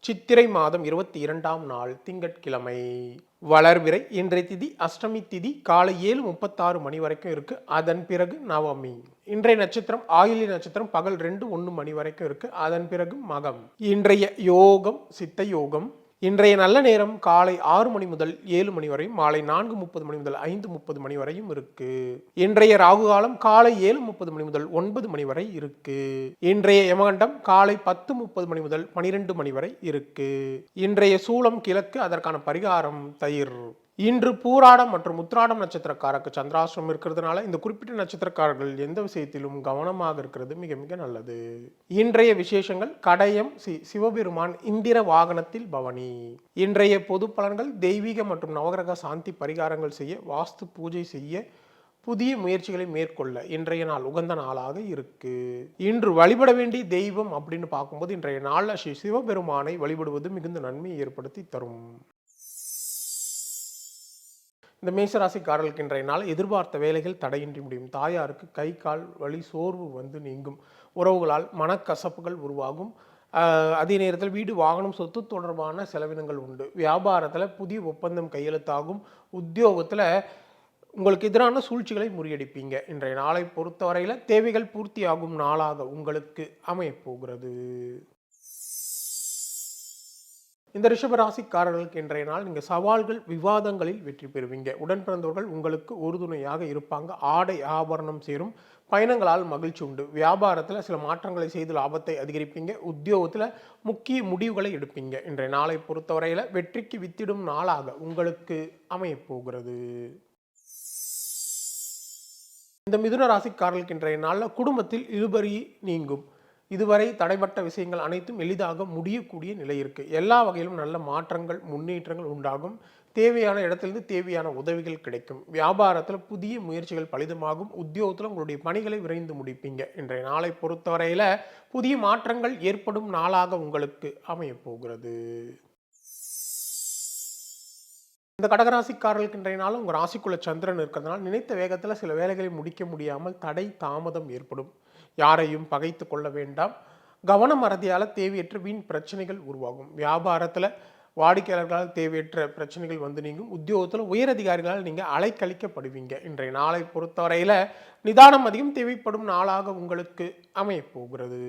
சித்திரை மாதம் இருபத்தி இரண்டாம் நாள் திங்கட்கிழமை. வளர்விரை இன்றைய திதி அஷ்டமி திதி காலை ஏழு முப்பத்தாறு மணி வரைக்கும் இருக்கு. அதன் பிறகு நவமி. இன்றைய நட்சத்திரம் ஆயிலி நட்சத்திரம் பகல் ரெண்டு ஒன்று மணி வரைக்கும் இருக்கு. அதன் பிறகு மகம். இன்றைய யோகம் சித்த யோகம் இன்றைய நல்ல நேரம் காலை ஆறு மணி முதல் ஏழு மணி வரையும் மாலை நான்கு முப்பது மணி முதல் ஐந்து முப்பது மணி வரையும் இருக்கு. இன்றைய ராகு காலம் காலை ஏழு முப்பது மணி முதல் ஒன்பது மணி வரை இருக்கு. இன்றைய யமகண்டம் காலை பத்து முப்பது மணி முதல் பனிரெண்டு மணி வரை இருக்கு. இன்றைய சூளம் கிழக்கு அதற்கான பரிகாரம் தயிர். இன்று பூராடம் மற்றும் உத்ராடம் நட்சத்திரக்காரருக்கு சந்திராசிரமம் இருக்கிறதுனால இந்த குறிப்பிட்ட நட்சத்திரக்காரர்கள் எந்த விஷயத்திலும் கவனமாக இருக்கிறது மிக மிக நல்லது. இன்றைய விசேஷங்கள் கடையம் சி சிவபெருமான் இந்திர வாகனத்தில் பவனி. இன்றைய பொது பலன்கள் தெய்வீக மற்றும் நவகிரக சாந்தி பரிகாரங்கள் செய்ய வாஸ்து பூஜை செய்ய புதிய முயற்சிகளை மேற்கொள்ள இன்றைய நாள் உகந்த நாளாக இருக்கு. இன்று வழிபட வேண்டிய தெய்வம் அப்படின்னு பார்க்கும்போது இன்றைய நாளில் ஸ்ரீ சிவபெருமானை வழிபடுவது மிகுந்த நன்மையை ஏற்படுத்தி தரும். இந்த மேஷராசிக்காரர்களுக்கு இன்றைய நாள் எதிர்பார்த்த வேலைகள் தடையின்றி முடியும். தாயாருக்கு கை கால் வலி சோர்வு வந்து நீங்கும். உறவுகளால் மனக்கசப்புகள் உருவாகும். அதே நேரத்தில் வீடு வாகனம் சொத்து தொடர்பான செலவினங்கள் உண்டு. வியாபாரத்தில் புதிய ஒப்பந்தம் கையெழுத்தாகும். உத்தியோகத்தில் உங்களுக்கு எதிரான சூழ்ச்சிகளை முறியடிப்பீங்க. இன்றைய நாளை பொறுத்தவரையில் தேவைகள் பூர்த்தியாகும் நாளாக உங்களுக்கு அமையப் போகிறது இந்த ரிஷபராசிக்காரர்களுக்கு இன்றைய நாள் நீங்கள் சவால்கள் விவாதங்களில் வெற்றி பெறுவீங்க. உடன் பிறந்தவர்கள் உங்களுக்கு உறுதுணையாக இருப்பாங்க. ஆடை ஆபரணம் சேரும். பயணங்களால் மகிழ்ச்சி உண்டு. வியாபாரத்தில் சில மாற்றங்களை செய்து லாபத்தை அதிகரிப்பீங்க. உத்தியோகத்தில் முக்கிய முடிவுகளை எடுப்பீங்க. இன்றைய நாளை பொறுத்தவரையில் வெற்றிக்கு வித்திடும் நாளாக உங்களுக்கு அமையப்போகிறது இந்த மிதுன ராசிக்காரர்களுக்கு இன்றைய நாளில் குடும்பத்தில் இழுபறி நீங்கும். இதுவரை தடைப்பட்ட விஷயங்கள் அனைத்தும் எளிதாக முடியக்கூடிய நிலை இருக்கு. எல்லா வகையிலும் நல்ல மாற்றங்கள் முன்னேற்றங்கள் உண்டாகும். தேவையான இடத்திலிருந்து தேவையான உதவிகள் கிடைக்கும். வியாபாரத்தில் புதிய முயற்சிகள் பலிதமாகும். உத்தியோகத்தில் உங்களுடைய பணிகளை விரைந்து முடிப்பீங்க. இன்றைய நாளை பொறுத்தவரையில் புதிய மாற்றங்கள் ஏற்படும் நாளாக உங்களுக்கு அமையப்போகிறது இந்த கடகராசிக்காரர்களுக்கு இன்றைய நாள் உங்கள் ராசிக்குள்ள சந்திரன் இருக்கிறதுனால நினைத்த வேகத்தில் சில வேலைகளை முடிக்க முடியாமல் தடை தாமதம் ஏற்படும். யாரையும் பகைத்து கொள்ள வேண்டாம். கவனம் அறதியால் தேவையற்ற வீண் பிரச்சனைகள் உருவாகும். வியாபாரத்தில் வாடிக்கையாளர்களால் தேவையற்ற பிரச்சனைகள் வந்து நீங்கும். உத்தியோகத்தில் உயரதிகாரிகளால் நீங்கள் அலைக்கழிக்கப்படுவீங்க. இன்றைய நாளை பொறுத்தவரையில் நிதானம் அதிகம் தேவைப்படும் நாளாக உங்களுக்கு அமையப்போகிறது.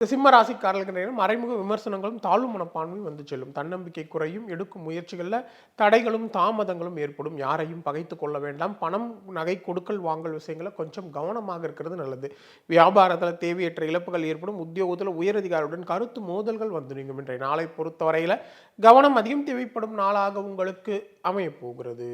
இந்த சிம்ம ராசிக்காரர்களுக்கு நேரம் மறைமுக விமர்சனங்களும் தாழ்வு மனப்பான்மையும் வந்து செல்லும். தன்னம்பிக்கை குறையும் எடுக்கும் முயற்சிகளில் தடைகளும் தாமதங்களும் ஏற்படும். யாரையும் பகைத்து கொள்ள வேண்டாம். பணம் நகை கொடுக்கல் வாங்கல் விஷயங்களை கொஞ்சம் கவனமாக இருக்கிறது நல்லது. வியாபாரத்தில் தேவையற்ற இழப்புகள் ஏற்படும். உத்தியோகத்தில் உயரதிகாரியுடன் கருத்து மோதல்கள் வந்து நீங்கும். இன்றைய நாளை பொறுத்தவரையில் கவனம் அதிகம் தேவைப்படும் நாளாக உங்களுக்கு அமையப் போகிறது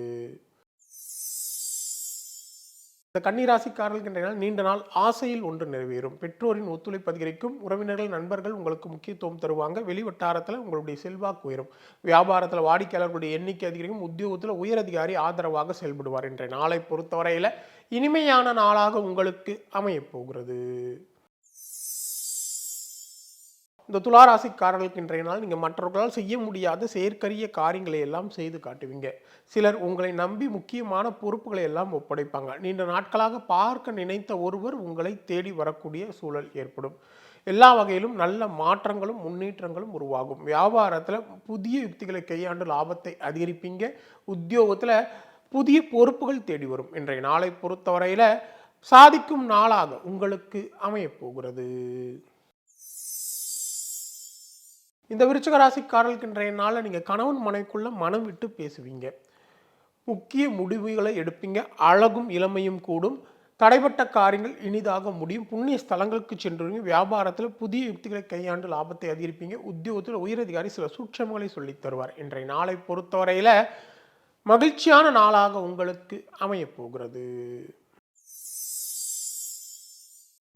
இந்த கன்னிராசிக்காரர்கள் இன்றைய நீண்ட நாள் ஆசையில் ஒன்று நிறைவேறும். பெற்றோரின் ஒத்துழைப்பு அதிகரிக்கும். உறவினர்கள் நண்பர்கள் உங்களுக்கு முக்கியத்துவம் தருவாங்க. வெளிவட்டாரத்தில் உங்களுடைய செல்வாக்கு உயரும். வியாபாரத்தில் வாடிக்கையாளர்களுடைய எண்ணிக்கை அதிகரிக்கும். உத்தியோகத்தில் உயரதிகாரி ஆதரவாக செயல்படுவார் என்ற நாளை பொறுத்தவரையில் இனிமையான நாளாக உங்களுக்கு அமையப் போகிறது. இந்த துளாராசிக்காரர்களுக்கு இன்றைய நாள் நீங்கள் மற்றவர்களால் செய்ய முடியாத செயற்கரிய காரியங்களை எல்லாம் செய்து காட்டுவீங்க. சிலர் உங்களை நம்பி முக்கியமான பொறுப்புகளை எல்லாம் ஒப்படைப்பாங்க. நீண்ட நாட்களாக பார்க்க நினைத்த ஒருவர் உங்களை தேடி வரக்கூடிய சூழல் ஏற்படும். எல்லா வகையிலும் நல்ல மாற்றங்களும் முன்னேற்றங்களும் உருவாகும். வியாபாரத்தில் புதிய யுக்திகளை கையாண்டு லாபத்தை அதிகரிப்பீங்க. உத்தியோகத்தில் புதிய பொறுப்புகள் தேடி வரும். இன்றைய நாளை பொறுத்தவரையில் சாதிக்கும் நாளாக உங்களுக்கு அமையப் போகிறது இந்த விருச்சக ராசிக்காரர்களுக்கு இன்றைய நாளில் நீங்கள் கணவன் மனைக்குள்ள மனம் விட்டு பேசுவீங்க. முக்கிய முடிவுகளை எடுப்பீங்க. அழகும் இளமையும் கூடும். தடைப்பட்ட காரியங்கள் இனிதாக முடியும். புண்ணிய ஸ்தலங்களுக்கு சென்றுவீங்க. வியாபாரத்தில் புதிய யுக்திகளை கையாண்டு லாபத்தை அதிகரிப்பீங்க. உத்தியோகத்தில் உயரதிகாரி சில சூட்சமங்களை சொல்லித் தருவார். இன்றைய நாளை பொறுத்தவரையில் மகிழ்ச்சியான நாளாக உங்களுக்கு அமையப் போகிறது.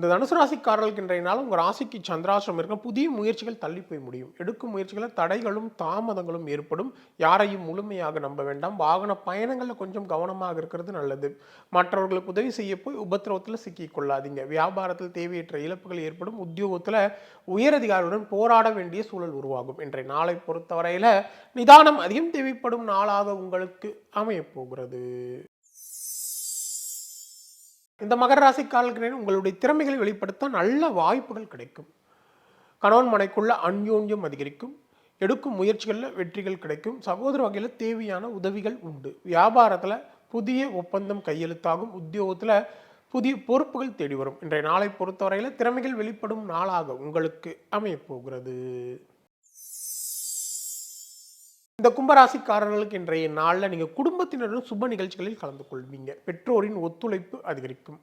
இந்த தனுசு ராசிக்காரர்களுக்கு இன்றைய நாள் உங்கள் ராசிக்கு சந்திராசிரம் இருக்க புதிய முயற்சிகள் தள்ளி போய் முடியும். எடுக்கும் முயற்சிகளில் தடைகளும் தாமதங்களும் ஏற்படும். யாரையும் முழுமையாக நம்ப வேண்டாம். வாகன பயணங்களில் கொஞ்சம் கவனமாக இருக்கிறது நல்லது. மற்றவர்களுக்கு உதவி செய்ய போய் உபத்திரவத்தில் சிக்கிக்கொள்ளாதீங்க. வியாபாரத்தில் தேவையற்ற இழப்புகள் ஏற்படும். உத்தியோகத்தில் உயரதிகாரியுடன் போராட வேண்டிய சூழல் உருவாகும். இன்றைய நாளை பொறுத்தவரையில் நிதானம் அதிகம் தேவைப்படும் நாளாக உங்களுக்கு அமையப் போகிறது. இந்த மகர ராசிக்காரர்களுக்கு உங்களுடைய திறமைகளை வெளிப்படுத்த நல்ல வாய்ப்புகள் கிடைக்கும். கணவன் மனைக்குள்ள அந்யோன்யம் அதிகரிக்கும். எடுக்கும் முயற்சிகளில் வெற்றிகள் கிடைக்கும். சகோதர வகையில் தேவையான உதவிகள் உண்டு. வியாபாரத்தில் புதிய ஒப்பந்தம் கையெழுத்தாகும். உத்தியோகத்தில் புதிய பொறுப்புகள் தேடி வரும். இன்றைய நாளை பொறுத்தவரையில் திறமைகள் வெளிப்படும் நாளாக உங்களுக்கு அமையப்போகிறது. இந்த கும்பராசிக்காரர்களுக்கு இன்றைய நாளில் நீங்கள் குடும்பத்தினருடன் சுப நிகழ்ச்சிகளில் கலந்து கொள்வீங்க. பெற்றோரின் ஒத்துழைப்பு அதிகரிக்கும்.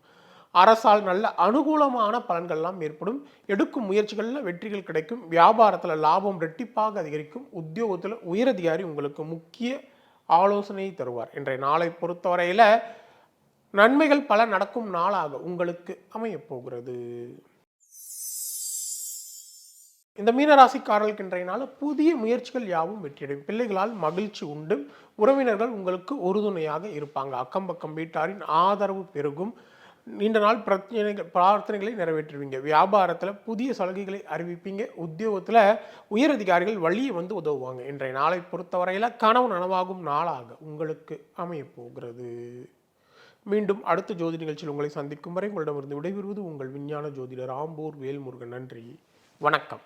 அரசால் நல்ல அனுகூலமான பலன்கள்லாம் ஏற்படும். எடுக்கும் முயற்சிகளில் வெற்றிகள் கிடைக்கும். வியாபாரத்தில் லாபம் ரெட்டிப்பாக அதிகரிக்கும். உத்தியோகத்தில் உயரதிகாரி உங்களுக்கு முக்கிய ஆலோசனை தருவார். இன்றைய நாளை பொறுத்தவரையில் நன்மைகள் பல நடக்கும் நாளாக உங்களுக்கு அமையப் போகிறது. இந்த மீனராசிக்காரர்களுக்கு இன்றைய நாள் புதிய முயற்சிகள் யாவும் வெற்றியடையும். பிள்ளைகளால் மகிழ்ச்சி உண்டு. உறவினர்கள் உங்களுக்கு உறுதுணையாக இருப்பாங்க. அக்கம் பக்கம் வீட்டாரின் ஆதரவு பெருகும். நீண்ட நாள் பிரச்சனைகள் பிரார்த்தனைகளை நிறைவேற்றுவீங்க. வியாபாரத்தில் புதிய சலுகைகளை அறிவிப்பீங்க. உத்தியோகத்தில் உயரதிகாரிகள் வழியை வந்து உதவுவாங்க. இன்றைய நாளை பொறுத்தவரையில் கனவு நனவாகும் நாளாக உங்களுக்கு அமையப்போகிறது மீண்டும் அடுத்த ஜோதி நிகழ்ச்சியில் உங்களை சந்திக்கும் வரை உங்களிடமிருந்து விடைபெறுவது உங்கள் விஞ்ஞான ஜோதிடர் ஆம்பூர் வேல்முருகன். நன்றி. வணக்கம்.